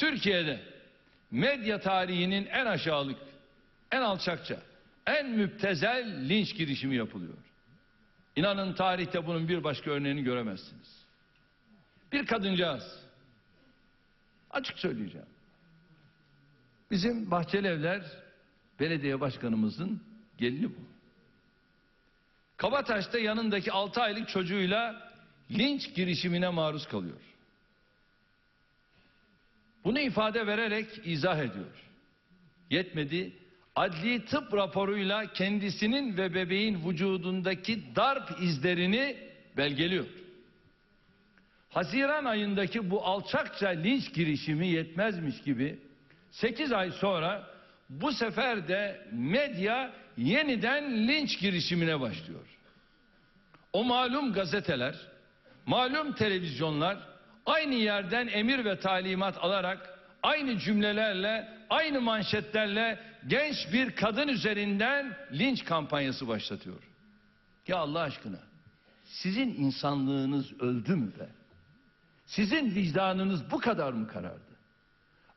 Türkiye'de medya tarihinin en aşağılık, en alçakça, en müptezel linç girişimi yapılıyor. İnanın tarihte bunun bir başka örneğini göremezsiniz. Bir kadıncağız, açık söyleyeceğim. Bizim Bahçeli Evler belediye başkanımızın gelini bu. Kabataş'ta yanındaki 6 aylık çocuğuyla linç girişimine maruz kalıyor. Bunu ifade vererek izah ediyor. Yetmedi. Adli tıp raporuyla kendisinin ve bebeğin vücudundaki darp izlerini belgeliyor. Haziran ayındaki bu alçakça linç girişimi yetmezmiş gibi 8 ay sonra bu sefer de medya yeniden linç girişimine başlıyor. O malum gazeteler, malum televizyonlar aynı yerden emir ve talimat alarak aynı cümlelerle, aynı manşetlerle genç bir kadın üzerinden linç kampanyası başlatıyor. Ya Allah aşkına sizin insanlığınız öldü mü be? Sizin vicdanınız bu kadar mı karardı?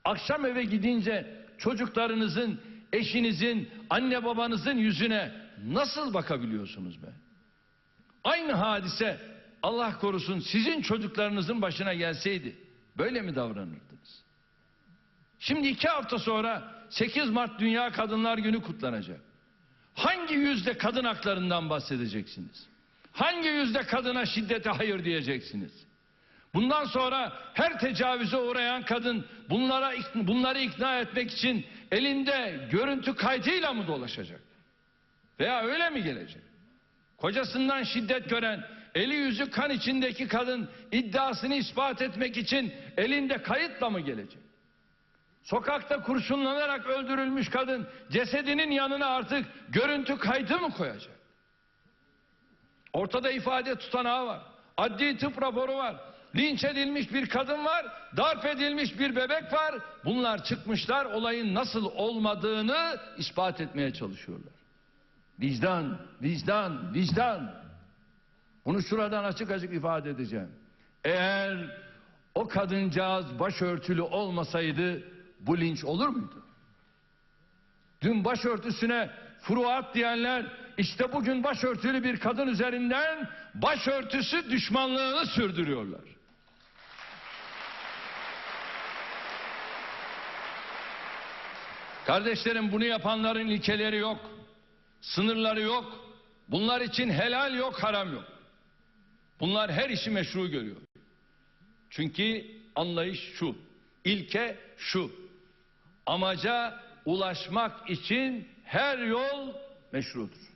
Akşam eve gidince çocuklarınızın, eşinizin, anne babanızın yüzüne nasıl bakabiliyorsunuz be? Aynı hadise Allah korusun sizin çocuklarınızın başına gelseydi böyle mi davranırdınız? Şimdi iki hafta sonra 8 Mart Dünya Kadınlar Günü kutlanacak. Hangi yüzde kadın haklarından bahsedeceksiniz? Hangi yüzde kadına şiddete hayır diyeceksiniz? Bundan sonra her tecavüze uğrayan kadın bunlara bunları ikna etmek için elinde görüntü kaydıyla mı dolaşacak? Veya öyle mi gelecek? Kocasından şiddet gören, eli yüzü kan içindeki kadın iddiasını ispat etmek için elinde kayıtla mı gelecek? Sokakta kurşunlanarak öldürülmüş kadın cesedinin yanına artık görüntü kaydı mı koyacak? Ortada ifade tutanağı var. Adli tıp raporu var. Linç edilmiş bir kadın var. Darp edilmiş bir bebek var. Bunlar çıkmışlar olayın nasıl olmadığını ispat etmeye çalışıyorlar. Vicdan, vicdan, vicdan. Bunu şuradan açık açık ifade edeceğim. Eğer o kadıncağız başörtülü olmasaydı bu linç olur muydu? Dün başörtüsüne furuat diyenler işte bugün başörtülü bir kadın üzerinden başörtüsü düşmanlığını sürdürüyorlar. Kardeşlerim bunu yapanların ilkeleri yok. Sınırları yok. Bunlar için helal yok, haram yok. Bunlar her işi meşru görüyor. Çünkü anlayış şu, ilke şu. Amaca ulaşmak için her yol meşrudur.